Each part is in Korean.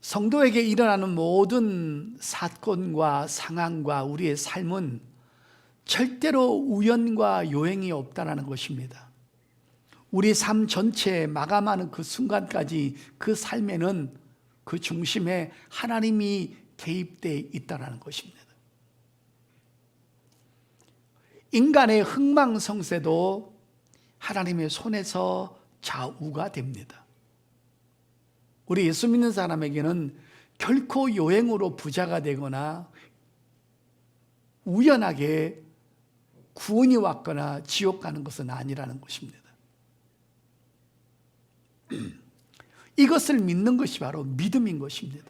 성도에게 일어나는 모든 사건과 상황과 우리의 삶은 절대로 우연과 요행이 없다라는 것입니다. 우리 삶 전체에 마감하는 그 순간까지 그 삶에는 그 중심에 하나님이 개입되어 있다라는 것입니다. 인간의 흥망성쇠도 하나님의 손에서 좌우가 됩니다. 우리 예수 믿는 사람에게는 결코 요행으로 부자가 되거나 우연하게 구원이 왔거나 지옥 가는 것은 아니라는 것입니다. 이것을 믿는 것이 바로 믿음인 것입니다.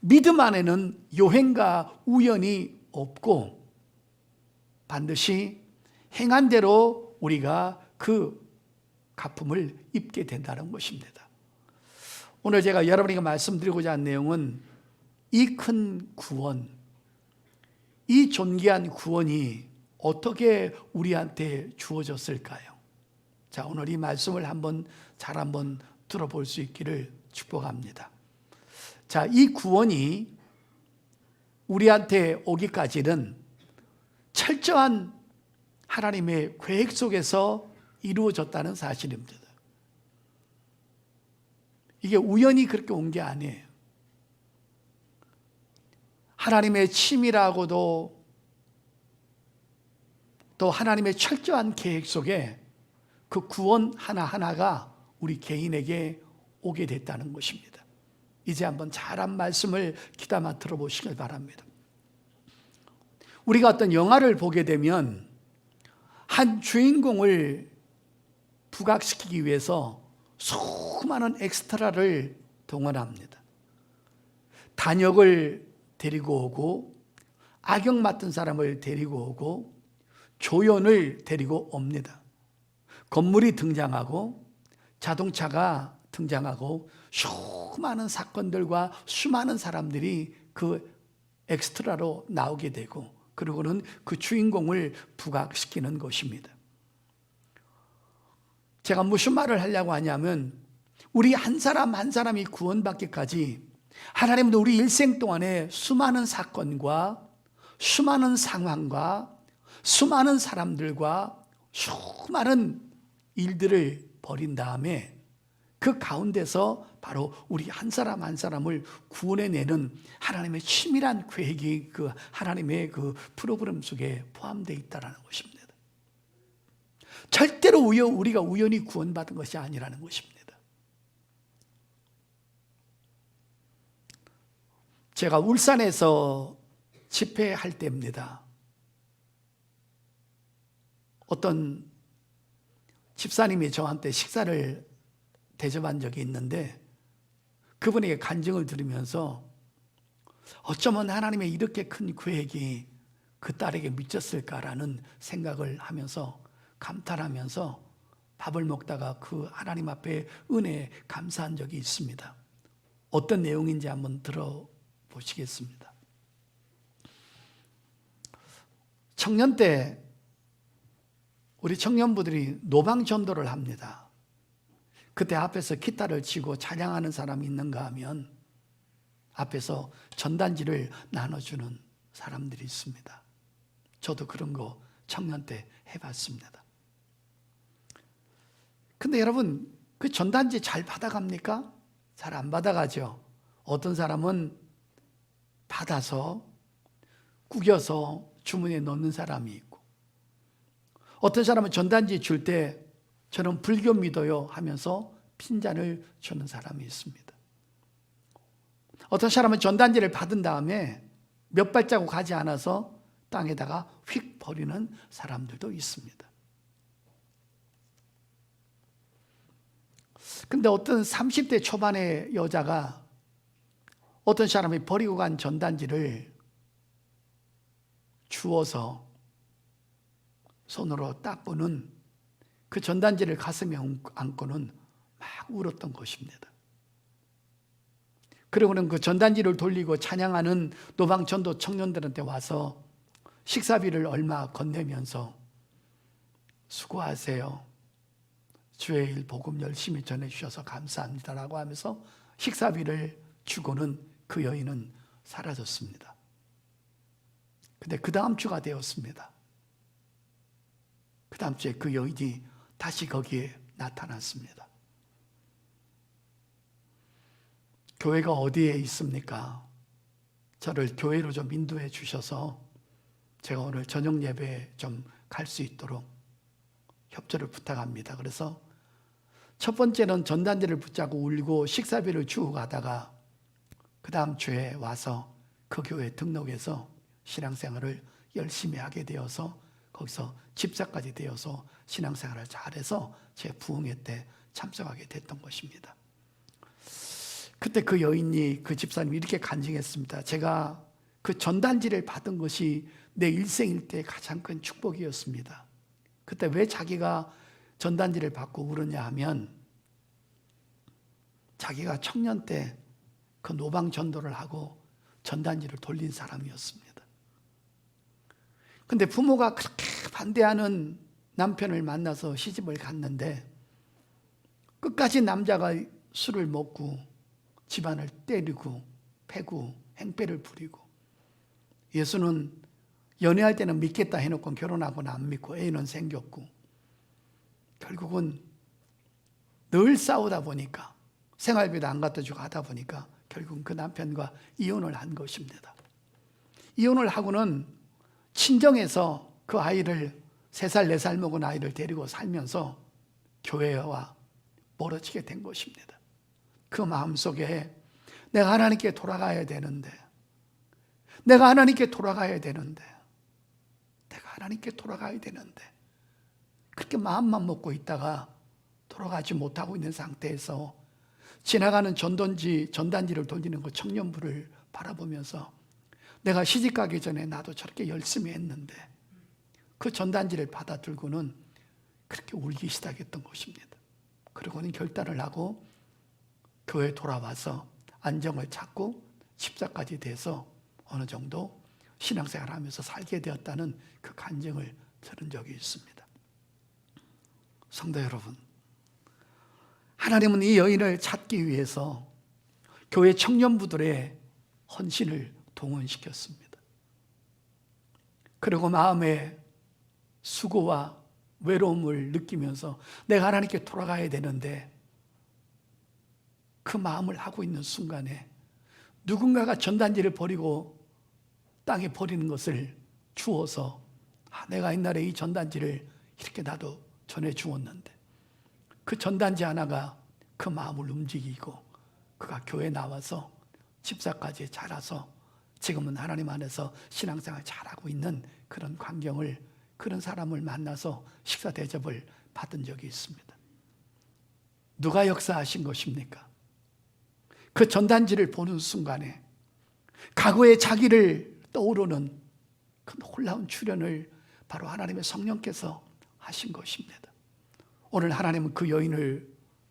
믿음 안에는 요행과 우연이 없고 반드시 행한 대로 우리가 그 가품을 입게 된다는 것입니다. 오늘 제가 여러분에게 말씀드리고자 한 내용은 이 큰 구원, 이 존귀한 구원이 어떻게 우리한테 주어졌을까요? 자, 오늘 이 말씀을 한번 잘 한번 들어볼 수 있기를 축복합니다. 자, 이 구원이 우리한테 오기까지는 철저한 하나님의 계획 속에서 이루어졌다는 사실입니다. 이게 우연히 그렇게 온 게 아니에요. 하나님의 치밀하고도 또 하나님의 철저한 계획 속에 그 구원 하나하나가 우리 개인에게 오게 됐다는 것입니다. 이제 한번 잘한 말씀을 귀담아 들어보시길 바랍니다. 우리가 어떤 영화를 보게 되면 한 주인공을 부각시키기 위해서 수많은 엑스트라를 동원합니다. 단역을 데리고 오고 악역 맡은 사람을 데리고 오고 조연을 데리고 옵니다. 건물이 등장하고 자동차가 등장하고 수많은 사건들과 수많은 사람들이 그 엑스트라로 나오게 되고 그리고는 그 주인공을 부각시키는 것입니다. 제가 무슨 말을 하려고 하냐면 우리 한 사람 한 사람이 구원받기까지 하나님은 우리 일생 동안에 수많은 사건과 수많은 상황과 수많은 사람들과 수많은 일들을 벌인 다음에 그 가운데서 바로 우리 한 사람 한 사람을 구원해내는 하나님의 치밀한 계획이 그 하나님의 그 프로그램 속에 포함되어 있다는 것입니다. 절대로 우연, 우리가 우연히 구원받은 것이 아니라는 것입니다. 제가 울산에서 집회할 때입니다. 어떤 집사님이 저한테 식사를 대접한 적이 있는데 그분에게 간증을 들으면서 어쩌면 하나님의 이렇게 큰 계획이 그 딸에게 미쳤을까라는 생각을 하면서 감탄하면서 밥을 먹다가 그 하나님 앞에 은혜에 감사한 적이 있습니다. 어떤 내용인지 한번 들어보시겠습니다. 청년 때 우리 청년부들이 노방 전도를 합니다. 그때 앞에서 기타를 치고 찬양하는 사람이 있는가 하면 앞에서 전단지를 나눠주는 사람들이 있습니다. 저도 그런 거 청년 때 해봤습니다. 근데 여러분, 그 전단지 잘 받아갑니까? 잘 안 받아가죠. 어떤 사람은 받아서 구겨서 주머니에 넣는 사람이 있고, 어떤 사람은 전단지 줄 때 저는 불교 믿어요 하면서 핀잔을 주는 사람이 있습니다. 어떤 사람은 전단지를 받은 다음에 몇 발자국 가지 않아서 땅에다가 휙 버리는 사람들도 있습니다. 근데 어떤 30대 초반의 여자가 어떤 사람이 버리고 간 전단지를 주워서 손으로 딱 보는 그 전단지를 가슴에 안고는 막 울었던 것입니다. 그리고는 그 전단지를 돌리고 찬양하는 노방전도 청년들한테 와서 식사비를 얼마 건네면서 수고하세요. 주의 일 복음 열심히 전해 주셔서 감사합니다라고 하면서 식사비를 주고는 그 여인은 사라졌습니다. 근데 그 다음 주가 되었습니다. 그 다음 주에 그 여인이 다시 거기에 나타났습니다. 교회가 어디에 있습니까? 저를 교회로 좀 인도해 주셔서 제가 오늘 저녁 예배에 좀 갈 수 있도록 협조를 부탁합니다. 그래서 첫 번째는 전단지를 붙잡고 울고 식사비를 주고 가다가 그 다음 주에 와서 그 교회 등록해서 신앙생활을 열심히 하게 되어서 거기서 집사까지 되어서 신앙생활을 잘해서 제 부흥회 때 참석하게 됐던 것입니다. 그때 그 여인이 그 집사님이 이렇게 간증했습니다. 제가 그 전단지를 받은 것이 내 일생일 때 가장 큰 축복이었습니다. 그때 왜 자기가 전단지를 받고 울었냐 하면 자기가 청년 때 그 노방 전도를 하고 전단지를 돌린 사람이었습니다. 근데 부모가 그렇게 반대하는 남편을 만나서 시집을 갔는데 끝까지 남자가 술을 먹고 집안을 때리고 패고 행패를 부리고 예수는 연애할 때는 믿겠다 해놓고 결혼하고는 안 믿고 애는 생겼고 결국은 늘 싸우다 보니까 생활비도 안 갖다 주고 하다 보니까 결국은 그 남편과 이혼을 한 것입니다. 이혼을 하고는 친정에서 그 아이를 세 살, 네살 먹은 아이를 데리고 살면서 교회와 멀어지게 된 것입니다. 그 마음 속에 내가 하나님께 돌아가야 되는데, 내가 하나님께 돌아가야 되는데, 내가 하나님께 돌아가야 되는데, 그렇게 마음만 먹고 있다가 돌아가지 못하고 있는 상태에서 지나가는 전단지, 전단지를 돌리는 그 청년부를 바라보면서 내가 시집 가기 전에 나도 저렇게 열심히 했는데 그 전단지를 받아 들고는 그렇게 울기 시작했던 것입니다. 그리고는 결단을 하고 교회 돌아와서 안정을 찾고 십자까지 돼서 어느 정도 신앙생활 하면서 살게 되었다는 그 간증을 들은 적이 있습니다. 성도 여러분, 하나님은 이 여인을 찾기 위해서 교회 청년부들의 헌신을 동원시켰습니다. 그리고 마음에 수고와 외로움을 느끼면서 내가 하나님께 돌아가야 되는데 그 마음을 하고 있는 순간에 누군가가 전단지를 버리고 땅에 버리는 것을 주어서 아, 내가 옛날에 이 전단지를 이렇게 나도 전해 주었는데 그 전단지 하나가 그 마음을 움직이고 그가 교회 나와서 집사까지 자라서 지금은 하나님 안에서 신앙생활 잘하고 있는 그런 광경을 그런 사람을 만나서 식사 대접을 받은 적이 있습니다. 누가 역사하신 것입니까? 그 전단지를 보는 순간에 과거의 자기를 떠오르는 그 놀라운 출현을 바로 하나님의 성령께서 하신 것입니다. 오늘 하나님은 그 여인을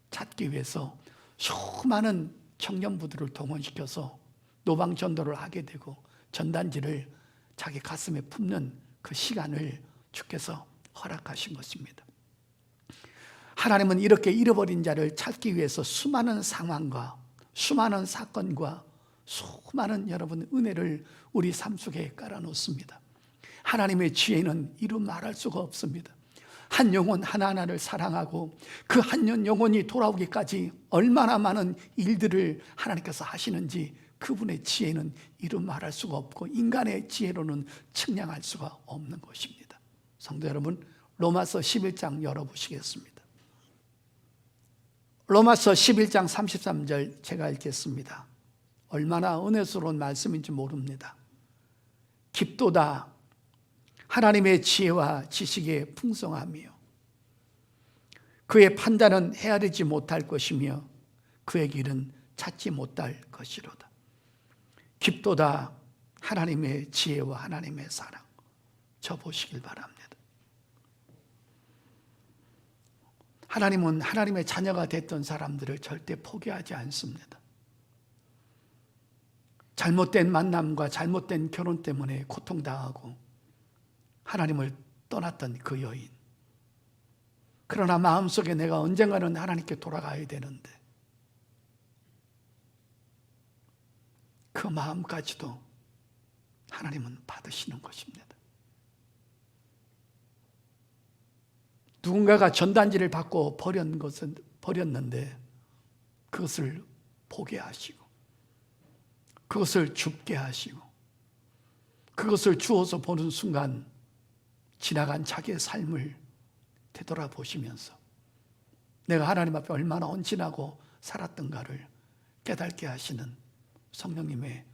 찾기 위해서 수많은 청년부들을 동원시켜서 노방 전도를 하게 되고 전단지를 자기 가슴에 품는 그 시간을 주께서 허락하신 것입니다. 하나님은 이렇게 잃어버린 자를 찾기 위해서 수많은 상황과 수많은 사건과 수많은 여러분 은혜를 우리 삶 속에 깔아 놓습니다. 하나님의 지혜는 이루 말할 수가 없습니다. 한 영혼 하나하나를 사랑하고 그 한 영혼이 돌아오기까지 얼마나 많은 일들을 하나님께서 하시는지 그분의 지혜는 이루 말할 수가 없고 인간의 지혜로는 측량할 수가 없는 것입니다. 성도 여러분, 로마서 11장 열어보시겠습니다. 로마서 11장 33절 제가 읽겠습니다. 얼마나 은혜스러운 말씀인지 모릅니다. 깊도다 하나님의 지혜와 지식의 풍성함이요. 그의 판단은 헤아리지 못할 것이며 그의 길은 찾지 못할 것이로다. 깊도다 하나님의 지혜와 하나님의 사랑. 저 보시길 바랍니다. 하나님은 하나님의 자녀가 됐던 사람들을 절대 포기하지 않습니다. 잘못된 만남과 잘못된 결혼 때문에 고통당하고 하나님을 떠났던 그 여인. 그러나 마음속에 내가 언젠가는 하나님께 돌아가야 되는데 그 마음까지도 하나님은 받으시는 것입니다. 누군가가 전단지를 받고 버린 것은 버렸는데 그것을 보게 하시고 그것을 줍게 하시고 그것을 주어서 보는 순간 지나간 자기의 삶을 되돌아보시면서 내가 하나님 앞에 얼마나 온진하고 살았던가를 깨닫게 하시는 성령님의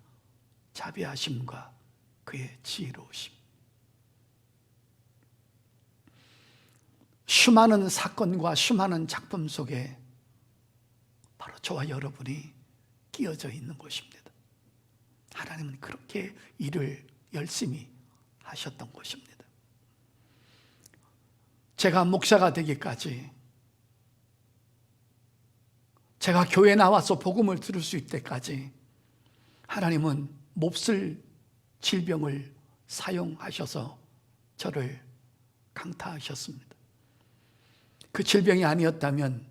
자비하심과 그의 지혜로우심. 수많은 사건과 수많은 작품 속에 바로 저와 여러분이 끼어져 있는 것입니다. 하나님은 그렇게 일을 열심히 하셨던 것입니다. 제가 목사가 되기까지 제가 교회 나와서 복음을 들을 수 있을 때까지 하나님은 몹쓸 질병을 사용하셔서 저를 강타하셨습니다. 그 질병이 아니었다면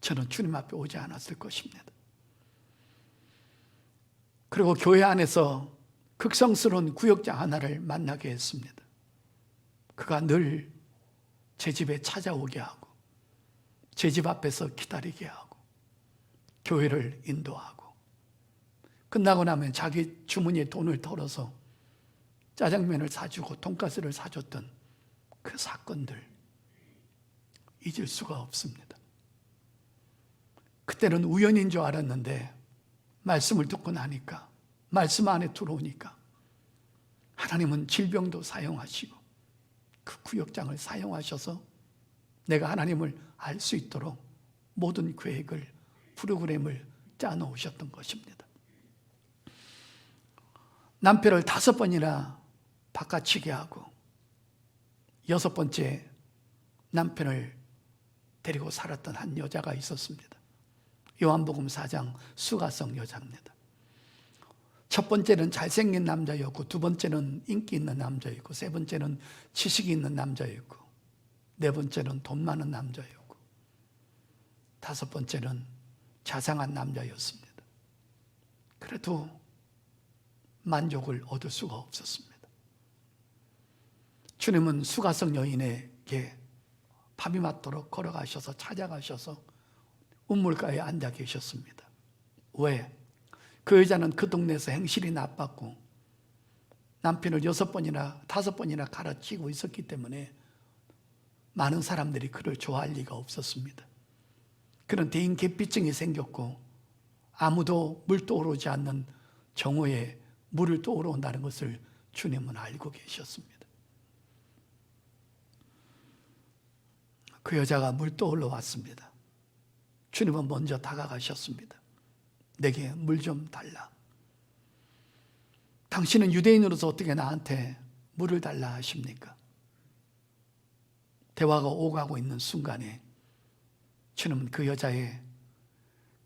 저는 주님 앞에 오지 않았을 것입니다. 그리고 교회 안에서 극성스러운 구역자 하나를 만나게 했습니다. 그가 늘 제 집에 찾아오게 하고, 제 집 앞에서 기다리게 하고, 교회를 인도하고, 끝나고 나면 자기 주머니에 돈을 털어서 짜장면을 사주고 돈가스를 사줬던 그 사건들 잊을 수가 없습니다. 그때는 우연인 줄 알았는데 말씀을 듣고 나니까 말씀 안에 들어오니까 하나님은 질병도 사용하시고 그 구역장을 사용하셔서 내가 하나님을 알 수 있도록 모든 계획을 프로그램을 짜 놓으셨던 것입니다. 남편을 다섯 번이나 바꿔치게 하고 여섯 번째 남편을 데리고 살았던 한 여자가 있었습니다. 요한복음 4장 수가성 여자입니다. 첫 번째는 잘생긴 남자였고 두 번째는 인기 있는 남자였고 세 번째는 지식이 있는 남자였고 네 번째는 돈 많은 남자였고 다섯 번째는 자상한 남자였습니다. 그래도 만족을 얻을 수가 없었습니다. 주님은 수가성 여인에게 밤이 맞도록 걸어가셔서 찾아가셔서 우물가에 앉아 계셨습니다. 왜? 그 여자는 그 동네에서 행실이 나빴고 남편을 여섯 번이나 다섯 번이나 갈아치고 있었기 때문에 많은 사람들이 그를 좋아할 리가 없었습니다. 그런 대인 계피증이 생겼고 아무도 물 떠오르지 않는 정오에 물을 떠오른다는 것을 주님은 알고 계셨습니다. 그 여자가 물 떠올라 왔습니다. 주님은 먼저 다가가셨습니다. 내게 물 좀 달라. 당신은 유대인으로서 어떻게 나한테 물을 달라 하십니까? 대화가 오가고 있는 순간에 주님은 그 여자의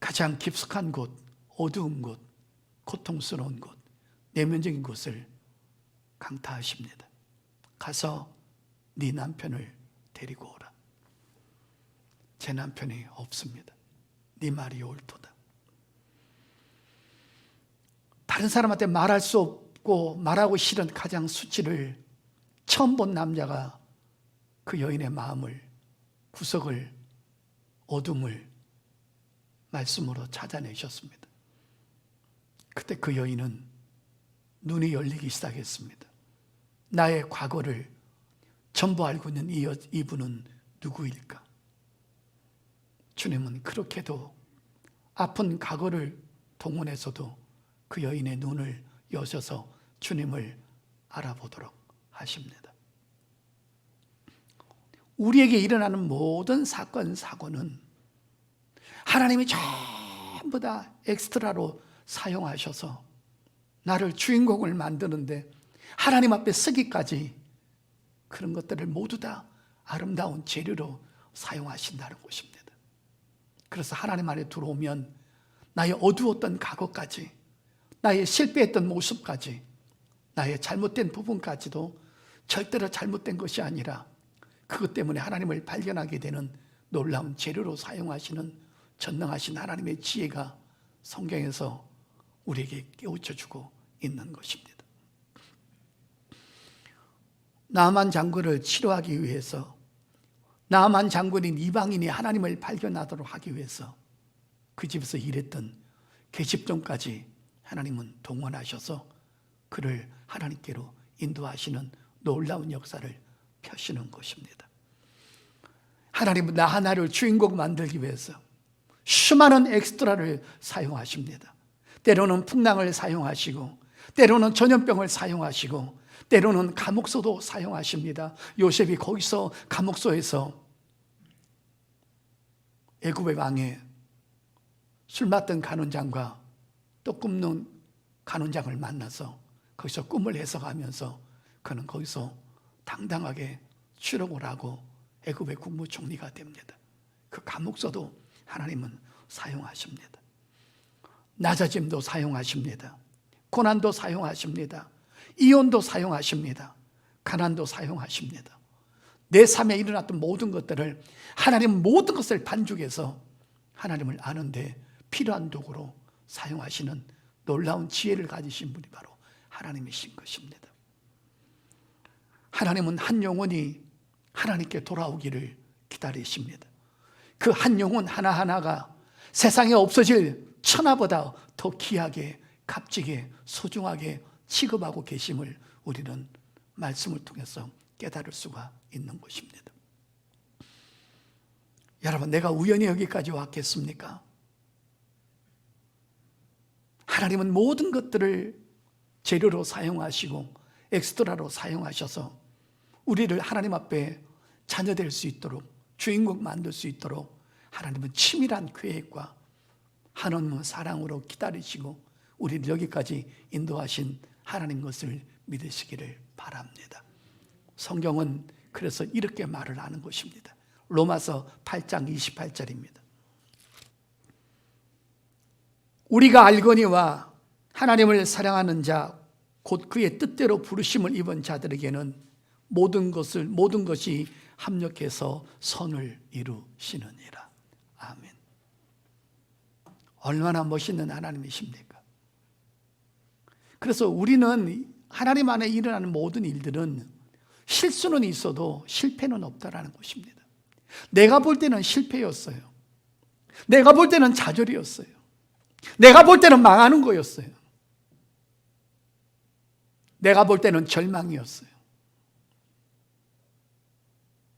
가장 깊숙한 곳, 어두운 곳, 고통스러운 곳, 내면적인 곳을 강타하십니다. 가서 네 남편을 데리고 오라. 제 남편이 없습니다. 네 말이 옳도다. 다른 사람한테 말할 수 없고 말하고 싫은 가장 수치를 처음 본 남자가 그 여인의 마음을 구석을 어둠을 말씀으로 찾아내셨습니다. 그때 그 여인은 눈이 열리기 시작했습니다. 나의 과거를 전부 알고 있는 이 여, 이분은 누구일까? 주님은 그렇게도 아픈 과거를 동원해서도 그 여인의 눈을 여셔서 주님을 알아보도록 하십니다. 우리에게 일어나는 모든 사건, 사고는 하나님이 전부 다 엑스트라로 사용하셔서 나를 주인공을 만드는데 하나님 앞에 쓰기까지 그런 것들을 모두 다 아름다운 재료로 사용하신다는 것입니다. 그래서 하나님 안에 들어오면 나의 어두웠던 과거까지 나의 실패했던 모습까지 나의 잘못된 부분까지도 절대로 잘못된 것이 아니라 그것 때문에 하나님을 발견하게 되는 놀라운 재료로 사용하시는 전능하신 하나님의 지혜가 성경에서 우리에게 깨우쳐 주고 있는 것입니다. 나만 장군을 치료하기 위해서 나만 장군인 이방인이 하나님을 발견하도록 하기 위해서 그 집에서 일했던 계집종까지 하나님은 동원하셔서 그를 하나님께로 인도하시는 놀라운 역사를 펴시는 것입니다. 하나님은 나 하나를 주인공 만들기 위해서 수많은 엑스트라를 사용하십니다. 때로는 풍랑을 사용하시고, 때로는 전염병을 사용하시고, 때로는 감옥소도 사용하십니다. 요셉이 거기서 감옥소에서 애굽의 왕의 술 맡던 간원장과 또 꿈는 간원장을 만나서 거기서 꿈을 해석하면서 그는 거기서 당당하게 출옥을 하고 애굽의 국무총리가 됩니다. 그 감옥서도 하나님은 사용하십니다. 낮아짐도 사용하십니다. 고난도 사용하십니다. 이혼도 사용하십니다. 가난도 사용하십니다. 내 삶에 일어났던 모든 것들을 하나님 모든 것을 반죽해서 하나님을 아는데 필요한 도구로 사용하시는 놀라운 지혜를 가지신 분이 바로 하나님이신 것입니다. 하나님은 한 영혼이 하나님께 돌아오기를 기다리십니다. 그 한 영혼 하나하나가 세상에 없어질 천하보다 더 귀하게, 값지게, 소중하게 취급하고 계심을 우리는 말씀을 통해서 깨달을 수가 있는 것입니다. 여러분, 내가 우연히 여기까지 왔겠습니까? 하나님은 모든 것들을 재료로 사용하시고 엑스트라로 사용하셔서 우리를 하나님 앞에 자녀 될 수 있도록 주인공 만들 수 있도록 하나님은 치밀한 계획과 하나님은 사랑으로 기다리시고 우리를 여기까지 인도하신 하나님 것을 믿으시기를 바랍니다. 성경은 그래서 이렇게 말을 하는 것입니다. 로마서 8장 28절입니다. 우리가 알거니와 하나님을 사랑하는 자, 곧 그의 뜻대로 부르심을 입은 자들에게는 모든 것을, 모든 것이 합력해서 선을 이루시느니라. 아멘. 얼마나 멋있는 하나님이십니까? 그래서 우리는 하나님 안에 일어나는 모든 일들은 실수는 있어도 실패는 없다라는 것입니다. 내가 볼 때는 실패였어요. 내가 볼 때는 좌절이었어요. 내가 볼 때는 망하는 거였어요. 내가 볼 때는 절망이었어요.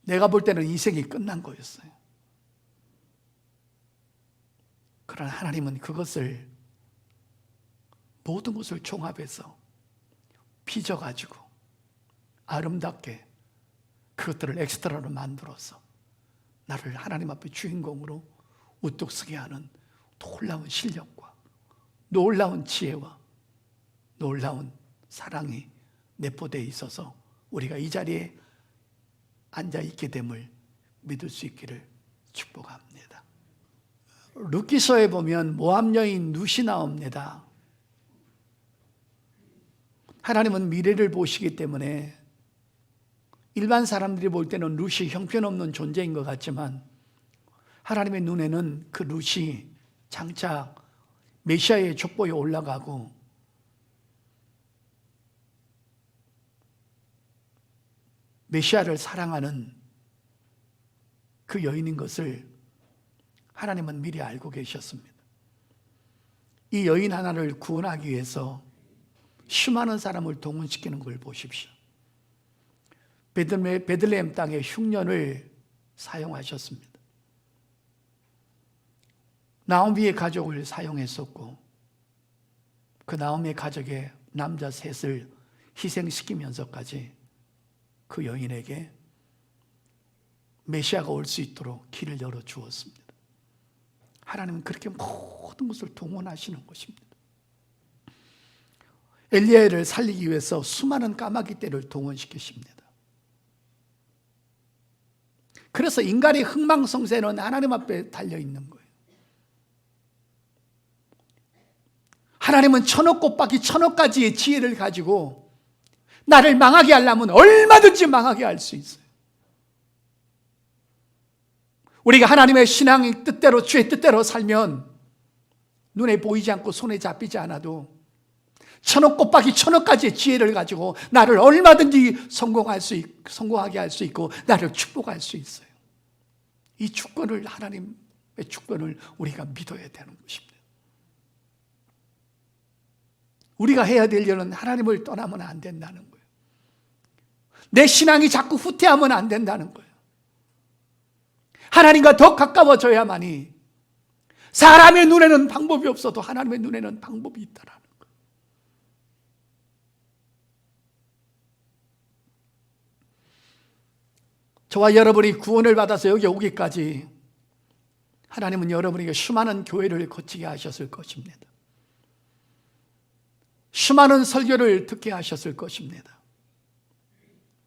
내가 볼 때는 인생이 끝난 거였어요. 그러나 하나님은 그것을 모든 것을 종합해서 빚어가지고 아름답게 그것들을 엑스트라로 만들어서 나를 하나님 앞에 주인공으로 우뚝 서게 하는 놀라운 실력과 놀라운 지혜와 놀라운 사랑이 내포되어 있어서 우리가 이 자리에 앉아 있게 됨을 믿을 수 있기를 축복합니다. 루키서에 보면 모함 여인 룻이 나옵니다. 하나님은 미래를 보시기 때문에 일반 사람들이 볼 때는 룻이 형편없는 존재인 것 같지만 하나님의 눈에는 그 룻이 장차 메시아의 족보에 올라가고 메시아를 사랑하는 그 여인인 것을 하나님은 미리 알고 계셨습니다. 이 여인 하나를 구원하기 위해서 수많은 사람을 동원시키는 걸 보십시오. 베들레, 베들레헴 땅에 흉년을 사용하셨습니다. 나오미의 가족을 사용했었고 그 나오미의 가족의 남자 셋을 희생시키면서까지 그 여인에게 메시아가 올 수 있도록 길을 열어 주었습니다. 하나님은 그렇게 모든 것을 동원하시는 것입니다. 엘리야를 살리기 위해서 수많은 까마귀 떼를 동원시키십니다. 그래서 인간의 흥망성쇠는 하나님 앞에 달려 있는 거예요. 하나님은 천억 꽃밖이 천억 가지의 지혜를 가지고 나를 망하게 하려면 얼마든지 망하게 할 수 있어요. 우리가 하나님의 신앙의 뜻대로 주의 뜻대로 살면 눈에 보이지 않고 손에 잡히지 않아도 천억 꽃박이 천억까지의 지혜를 가지고 나를 얼마든지 성공할 수 있, 성공하게 할 수 있고 나를 축복할 수 있어요. 이 주권을 하나님의 주권을 우리가 믿어야 되는 것입니다. 우리가 해야 될 일은 하나님을 떠나면 안 된다는 거예요. 내 신앙이 자꾸 후퇴하면 안 된다는 거예요. 하나님과 더 가까워져야만이 사람의 눈에는 방법이 없어도 하나님의 눈에는 방법이 있다라는 거예요. 저와 여러분이 구원을 받아서 여기 오기까지 하나님은 여러분에게 수많은 교회를 거치게 하셨을 것입니다. 수많은 설교를 듣게 하셨을 것입니다.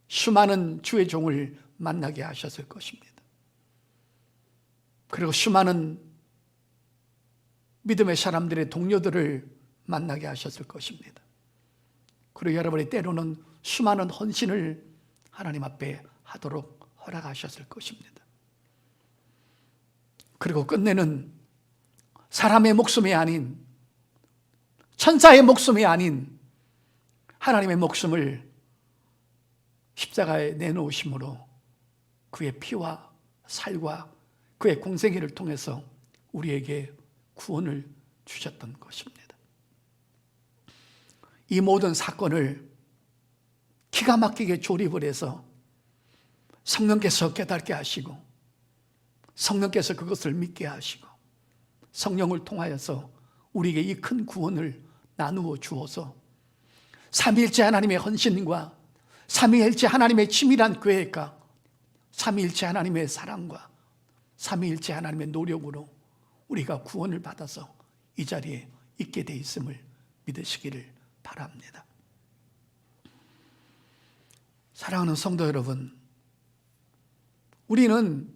수많은 주의 종을 만나게 하셨을 것입니다. 그리고 수많은 믿음의 사람들의 동료들을 만나게 하셨을 것입니다. 그리고 여러분이 때로는 수많은 헌신을 하나님 앞에 하도록 허락하셨을 것입니다. 그리고 끝내는 사람의 목숨이 아닌 천사의 목숨이 아닌 하나님의 목숨을 십자가에 내놓으심으로 그의 피와 살과 그의 공생애를 통해서 우리에게 구원을 주셨던 것입니다. 이 모든 사건을 기가 막히게 조립을 해서 성령께서 깨닫게 하시고 성령께서 그것을 믿게 하시고 성령을 통하여서 우리에게 이 큰 구원을 나누어 주어서 삼위일체 하나님의 헌신과 삼위일체 하나님의 치밀한 계획과 삼위일체 하나님의 사랑과 삼위일체 하나님의 노력으로 우리가 구원을 받아서 이 자리에 있게 돼 있음을 믿으시기를 바랍니다. 사랑하는 성도 여러분, 우리는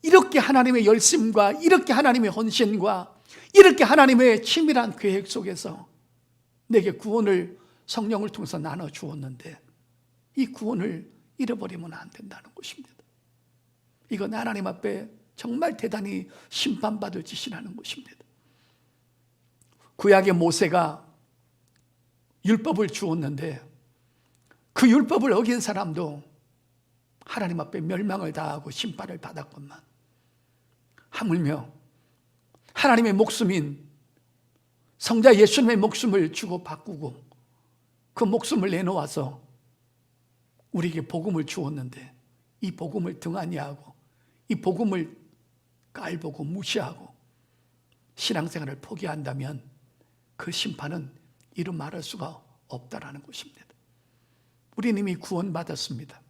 이렇게 하나님의 열심과 이렇게 하나님의 헌신과 이렇게 하나님의 치밀한 계획 속에서 내게 구원을 성령을 통해서 나눠 주었는데 이 구원을 잃어버리면 안 된다는 것입니다. 이건 하나님 앞에 정말 대단히 심판받을 짓이라는 것입니다. 구약의 모세가 율법을 주었는데 그 율법을 어긴 사람도 하나님 앞에 멸망을 당하고 심판을 받았건만 하물며 하나님의 목숨인 성자 예수님의 목숨을 주고 바꾸고 그 목숨을 내놓아서 우리에게 복음을 주었는데 이 복음을 등한히 하고 이 복음을 깔보고 무시하고 신앙생활을 포기한다면 그 심판은 이루 말할 수가 없다라는 것입니다. 우리는 이미 구원받았습니다.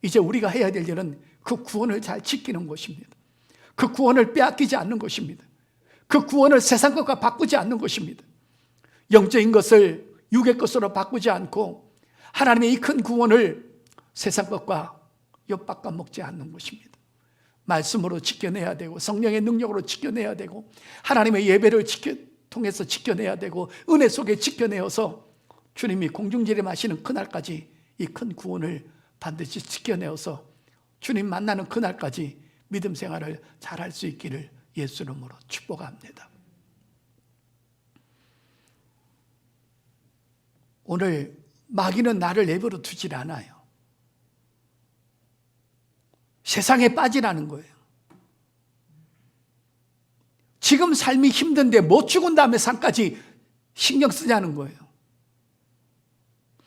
이제 우리가 해야 될 일은 그 구원을 잘 지키는 것입니다. 그 구원을 빼앗기지 않는 것입니다. 그 구원을 세상 것과 바꾸지 않는 것입니다. 영적인 것을 육의 것으로 바꾸지 않고 하나님의 이 큰 구원을 세상 것과 엿바꿔 먹지 않는 것입니다. 말씀으로 지켜내야 되고 성령의 능력으로 지켜내야 되고 하나님의 예배를 지켜, 통해서 지켜내야 되고 은혜 속에 지켜내어서 주님이 공중지림하시는 그날까지 이 큰 구원을 반드시 지켜내어서 주님 만나는 그날까지 믿음 생활을 잘 할 수 있기를 예수 이름으로 축복합니다. 오늘 마귀는 나를 내버려 두질 않아요. 세상에 빠지라는 거예요. 지금 삶이 힘든데 못 죽은 다음에 삶까지 신경 쓰자는 거예요.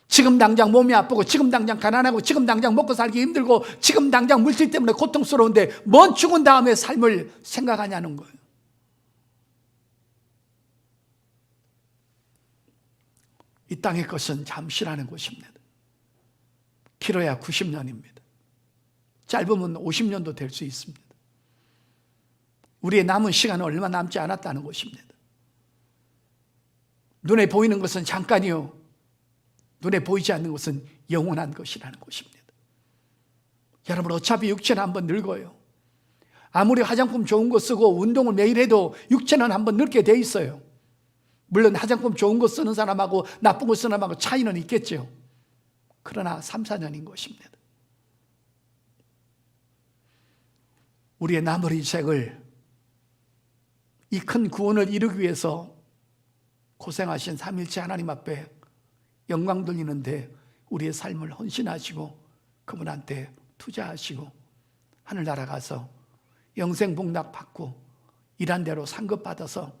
지금 당장 몸이 아프고, 지금 당장 가난하고, 지금 당장 먹고 살기 힘들고, 지금 당장 물질 때문에 고통스러운데, 못 죽은 다음에 삶을 생각하냐는 거예요. 이 땅의 것은 잠시라는 것입니다. 길어야 90년입니다. 짧으면 50년도 될 수 있습니다. 우리의 남은 시간은 얼마 남지 않았다는 것입니다. 눈에 보이는 것은 잠깐이요. 눈에 보이지 않는 것은 영원한 것이라는 것입니다. 여러분, 어차피 육체는 한번 늙어요. 아무리 화장품 좋은 거 쓰고 운동을 매일 해도 육체는 한번 늙게 돼 있어요. 물론 화장품 좋은 거 쓰는 사람하고 나쁜 거 쓰는 사람하고 차이는 있겠죠. 그러나 3, 4년인 것입니다. 우리의 나머지 인생을 이 큰 구원을 이루기 위해서 고생하신 삼일째 하나님 앞에 영광 돌리는데 우리의 삶을 헌신하시고 그분한테 투자하시고 하늘나라 가서 영생 복락 받고 일한 대로 상급 받아서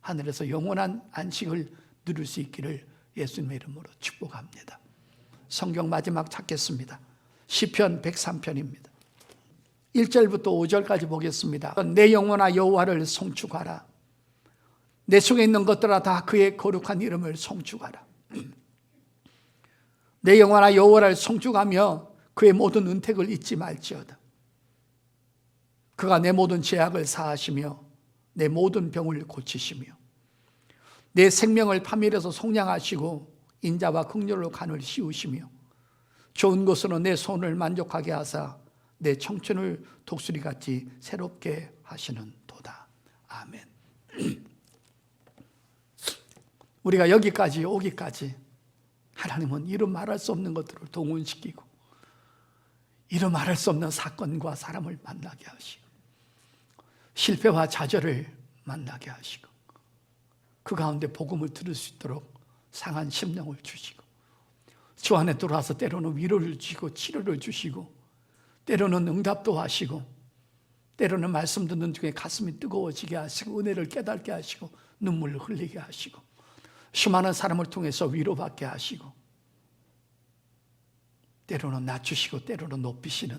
하늘에서 영원한 안식을 누릴 수 있기를 예수님의 이름으로 축복합니다. 성경 마지막 찾겠습니다. 시편 103편입니다. 1절부터 5절까지 보겠습니다. 내 영혼아 여호와를 송축하라. 내 속에 있는 것들아 다 그의 거룩한 이름을 송축하라. 내 영혼아 여호와를 송축하며 그의 모든 은택을 잊지 말지어다. 그가 내 모든 죄악을 사하시며 내 모든 병을 고치시며 내 생명을 파멸해서 속량하시고 인자와 극렬로 간을 씌우시며 좋은 것으로 내 손을 만족하게 하사 내 청춘을 독수리같이 새롭게 하시는 도다. 아멘. 우리가 여기까지 오기까지 하나님은 이루 말할 수 없는 것들을 동원시키고 이루 말할 수 없는 사건과 사람을 만나게 하시고 실패와 좌절을 만나게 하시고 그 가운데 복음을 들을 수 있도록 상한 심령을 주시고 주 안에 들어와서 때로는 위로를 주시고 치료를 주시고 때로는 응답도 하시고 때로는 말씀 듣는 중에 가슴이 뜨거워지게 하시고 은혜를 깨닫게 하시고 눈물을 흘리게 하시고 수많은 사람을 통해서 위로받게 하시고 때로는 낮추시고 때로는 높이시는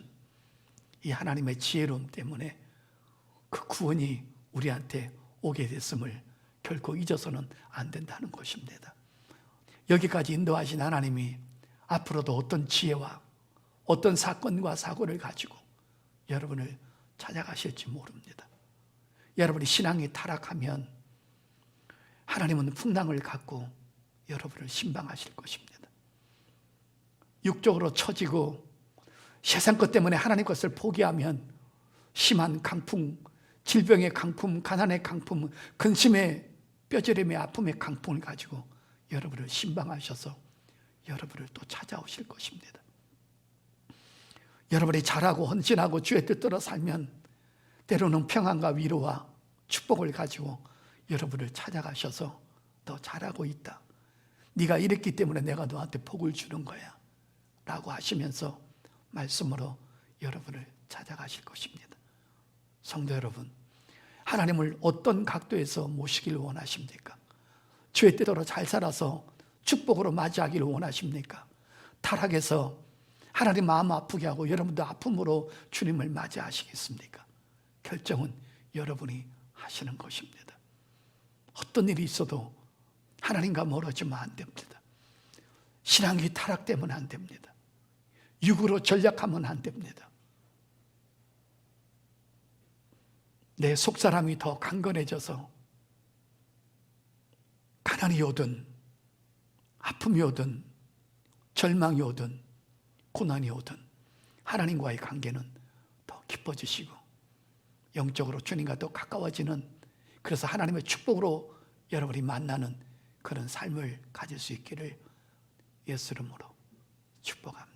이 하나님의 지혜로움 때문에 그 구원이 우리한테 오게 됐음을 결코 잊어서는 안 된다는 것입니다. 여기까지 인도하신 하나님이 앞으로도 어떤 지혜와 어떤 사건과 사고를 가지고 여러분을 찾아가실지 모릅니다. 여러분이 신앙이 타락하면 하나님은 풍랑을 갖고 여러분을 신방하실 것입니다. 육적으로 처지고 세상 것 때문에 하나님 것을 포기하면 심한 강풍, 질병의 강풍, 가난의 강풍, 근심의 뼈저림의 아픔의 강풍을 가지고 여러분을 신방하셔서 여러분을 또 찾아오실 것입니다. 여러분이 잘하고 헌신하고 주의 뜻대로 살면 때로는 평안과 위로와 축복을 가지고 여러분을 찾아가셔서 더 잘하고 있다. 네가 이랬기 때문에 내가 너한테 복을 주는 거야. 라고 하시면서 말씀으로 여러분을 찾아가실 것입니다. 성도 여러분, 하나님을 어떤 각도에서 모시길 원하십니까? 주의 뜻대로 잘 살아서 축복으로 맞이하기를 원하십니까? 타락해서 하나님 마음 아프게 하고 여러분도 아픔으로 주님을 맞이하시겠습니까? 결정은 여러분이 하시는 것입니다. 어떤 일이 있어도 하나님과 멀어지면 안 됩니다. 신앙이 타락되면 안 됩니다. 육으로 전략하면 안 됩니다. 내 속사람이 더 강건해져서 가난이 오든 아픔이 오든 절망이 오든 고난이 오든 하나님과의 관계는 더 깊어지시고 영적으로 주님과 더 가까워지는 그래서 하나님의 축복으로 여러분이 만나는 그런 삶을 가질 수 있기를 예수 이름으로 축복합니다.